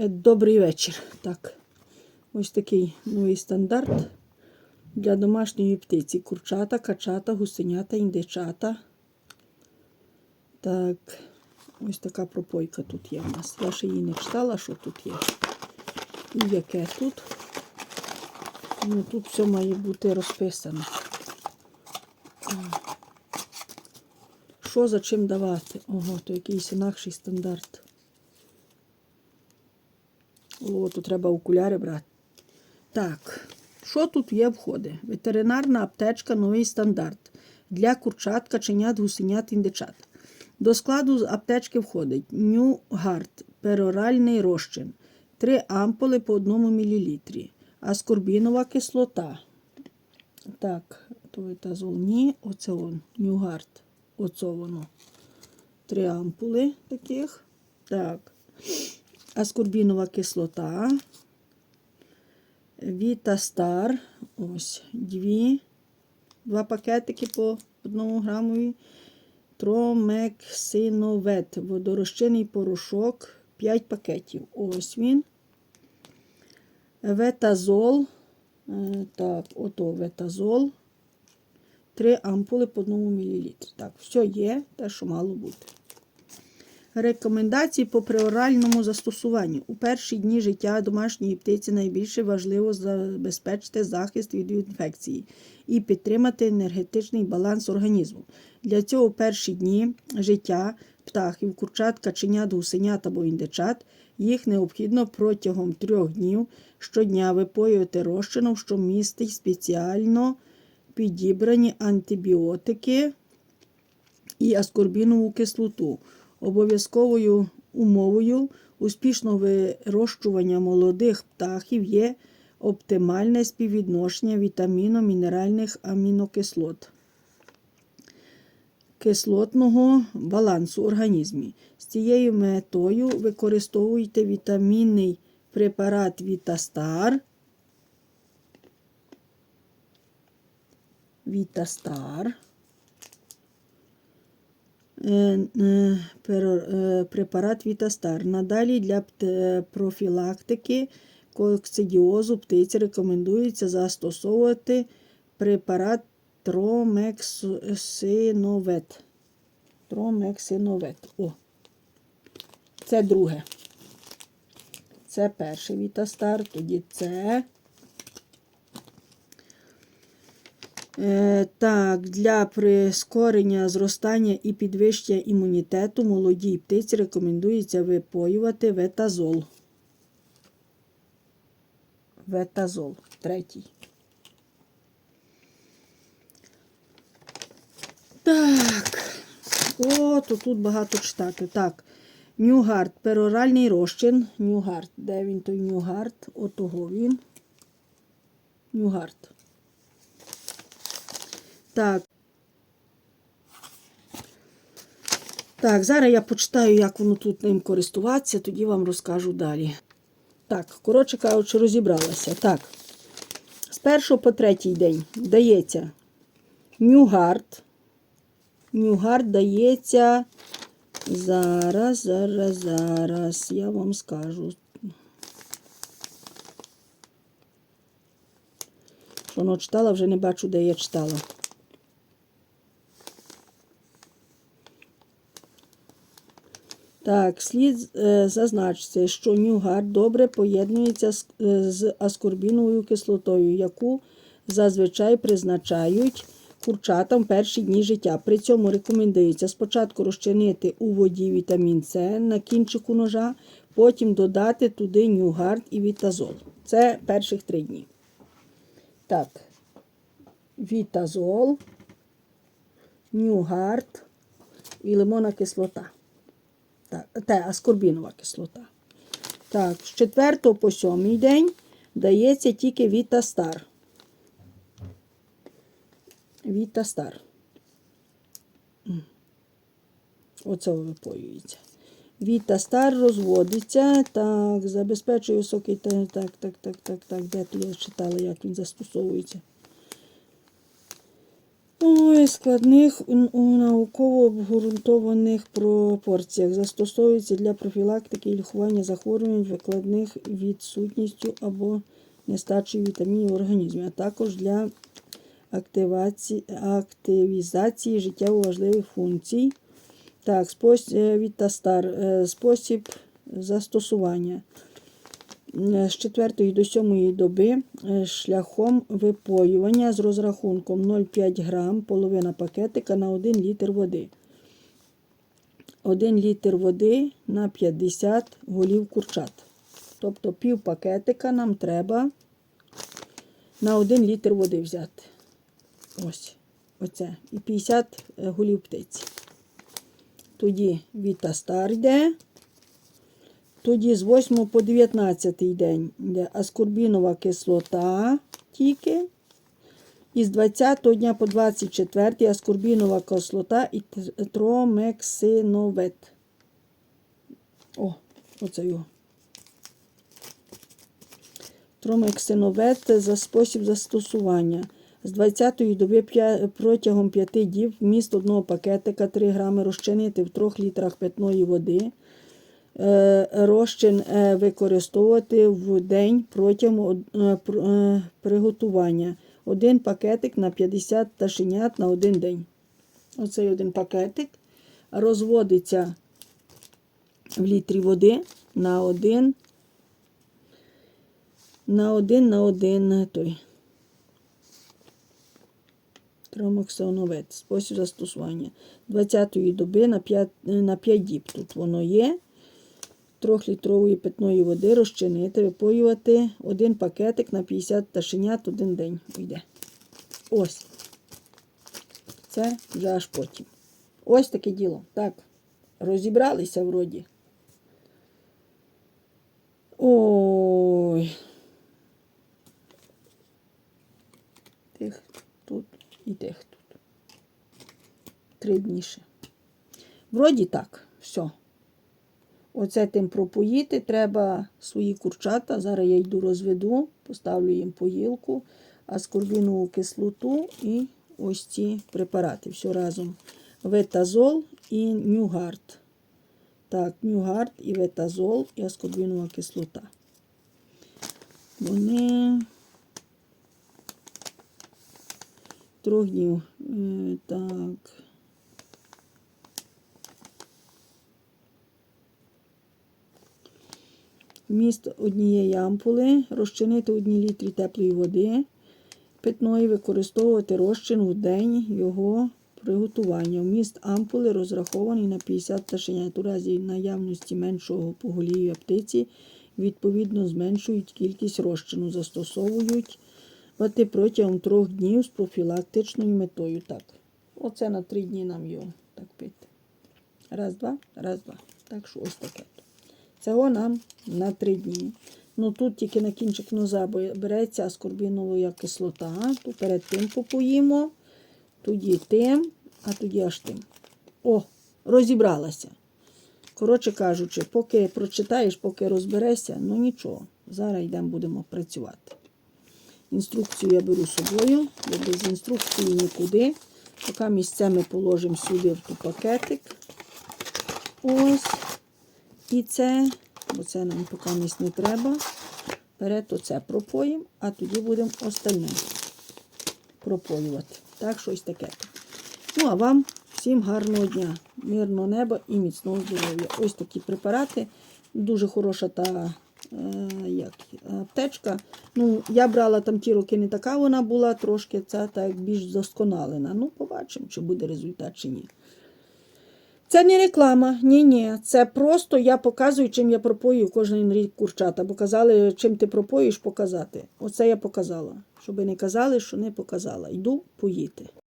Е, Добрий вечір. Так, ось такий новий стандарт для домашньої птиці. Курчата, качата, гусенята, індичата. Так, ось така пропойка тут є в нас. Я ще її не читала, що тут є. І яке тут. Ну, тут все має бути розписано. Що за чим давати? Ого, то якийсь інакший стандарт. О, тут треба окуляри брати. Так, що тут є входи? Ветеринарна аптечка новий стандарт для курчат, каченят, гусенят, індичат. До складу аптечки входить Нюгард, пероральний розчин, 3 ампули по 1 мл, аскорбінова кислота. Так, то витазол ні, оце он, Нюгард. Оце воно. Три ампули таких. Так. Аскорбінова кислота. Вітастар. Ось дві. Два пакетики по одному грамові. Тромексиновет. Водорозчинний порошок. 5 пакетів. Ось він. Ветазол. Е, Так, ото ветазол. 3 ампули по 1 мл. Так, все є, те, що мало бути. Рекомендації по приоральному застосуванню. У перші дні життя домашньої птиці найбільше важливо забезпечити захист від інфекції і підтримати енергетичний баланс організму. Для цього у перші дні життя птахів, курчат, каченят, гусенят або індичат їх необхідно протягом трьох днів щодня випоювати розчином, що містить спеціально підібрані антибіотики і аскорбінову кислоту. Обов'язковою умовою успішного вирощування молодих птахів є оптимальне співвідношення вітаміно-мінеральних амінокислот кислотного балансу в організмі. З цією метою використовуйте вітамінний препарат Вітастар. Вітастар. Е, е, е, Препарат Вітастар. Надалі для профілактики коксидіозу птиці рекомендується застосовувати препарат Тромексиновет. Тромексиновет. О. Це друге. Це перший Вітастар, тоді це. Е, так, для прискорення зростання і підвищення імунітету молодій птиці рекомендується випоювати ветазол. Ветазол. Третій. Так. О, то тут багато читати. Так. Нюгард. Пероральний розчин. Нюгард. Де він той Нюгард? Отого він. Нюгард. Так. Так, зараз я почитаю, як воно тут ним користуватися, тоді вам розкажу далі. Так, коротше кажучи, розібралася. Так. З першого по третій день дається Нюгард. Нюгард дається зараз, зараз, зараз. Я вам скажу. Що воно читала, вже не бачу, де я читала. Так, слід е, зазначити, що нюгард добре поєднується е, з аскорбіновою кислотою, яку зазвичай призначають курчатам перші дні життя. При цьому рекомендується спочатку розчинити у воді вітамін С на кінчику ножа, потім додати туди нюгард і вітазол. Це перших три дні. Так, вітазол, нюгард і лимонна кислота. Так, те, аскорбінова кислота. Так, з 4 по 7 день дається тільки Вітастар. Вітастар. Оце випоюється. Вітастар розводиться. Так, забезпечує високий. та- Так, так, так, так, так. Де тут я читала, як він застосовується. Ой, складних у- науково обґрунтованих пропорціях застосовується для профілактики і лікування захворювань, викладних відсутністю або нестачею вітамінів в організмі, а також для активації, активізації життєво важливих функцій. Так, спосіб, Вітастар, е, спосіб застосування. Е, З 4 до 7 доби е, шляхом випоювання з розрахунком 0,5 грам, половина пакетика на 1 літр води. 1 літр води на 50 голів курчат. Тобто пів пакетика нам треба на 1 літр води взяти. Ось, оце. І 50 е, голів птиці. Тоді Вітастар йде. Тоді з 8 по 19 день йде аскорбінова кислота тільки. І з 20 дня по 24 аскорбінова кислота і тромексиновет. О, оце його. Тромексиновет за спосіб застосування. З 20-ї доби протягом 5 діб вміст одного пакетика 3 грами розчинити в 3 літрах питної води. Е, Розчин е, використовувати в день протягом е, пр- приготування. Один пакетик на 50 пташенят на один день. Оцей один пакетик розводиться в літрі води на один на один на один той. Тромоксоновет. Спосіб застосування. 20-ї доби на 5, на 5 діб. Тут воно є. 3-літрової питної води розчинити, випоювати один пакетик на 50 пташенят один день. Йде. Ось. Це вже аж потім. Ось таке діло. Так, розібралися вроді. Ой. Тих тут і тих тут. Три дні ще. Вроді так, все. Оце тим пропоїти. Треба свої курчата. Зараз я йду розведу, поставлю їм поїлку, аскорбінову кислоту і ось ці препарати. Все разом. Ветазол і нюгард. Так, нюгард і ветазол і аскорбінова кислота. Вони трьох днів. Е, Так. Вміст однієї ампули розчинити у одній літрі теплої води питної, використовувати розчин у день його приготування. Вміст ампули розрахований на 50 пташенят. У разі наявності меншого поголів'я птиці, відповідно, зменшують кількість розчину, застосовують протягом трьох днів з профілактичною метою. Так, оце на три дні нам його так пити. Раз, два, раз, два. Так що ось таке. Цього нам на три дні. Ну тут тільки на кінчик ноза бе- береться аскорбінова кислота. То перед тим попоїмо, тоді тим, а тоді аж тим. О, розібралася. Коротше кажучи, поки прочитаєш, поки розберешся, ну нічого. Зараз йдемо будемо працювати. Інструкцію я беру з собою, бо без інструкції нікуди. Поки місцями положимо сюди в ту пакетик. Ось. І це, бо це нам поки не треба. Вперед оце пропоїмо, а тоді будемо остальне пропоювати. Так, щось таке. Ну, а вам всім гарного дня, мирного неба і міцного здоров'я. Ось такі препарати. Дуже хороша та е, як, аптечка. Ну, я брала там ті роки не така вона була, трошки ця так більш досконалена. Ну, побачимо, чи буде результат, чи ні. Це не реклама, ні, ні. Це просто я показую, чим я пропою кожен рік курчата. Бо казали, чим ти пропоїш, показати. Оце я показала. Щоб не казали, що не показала. Йду поїти.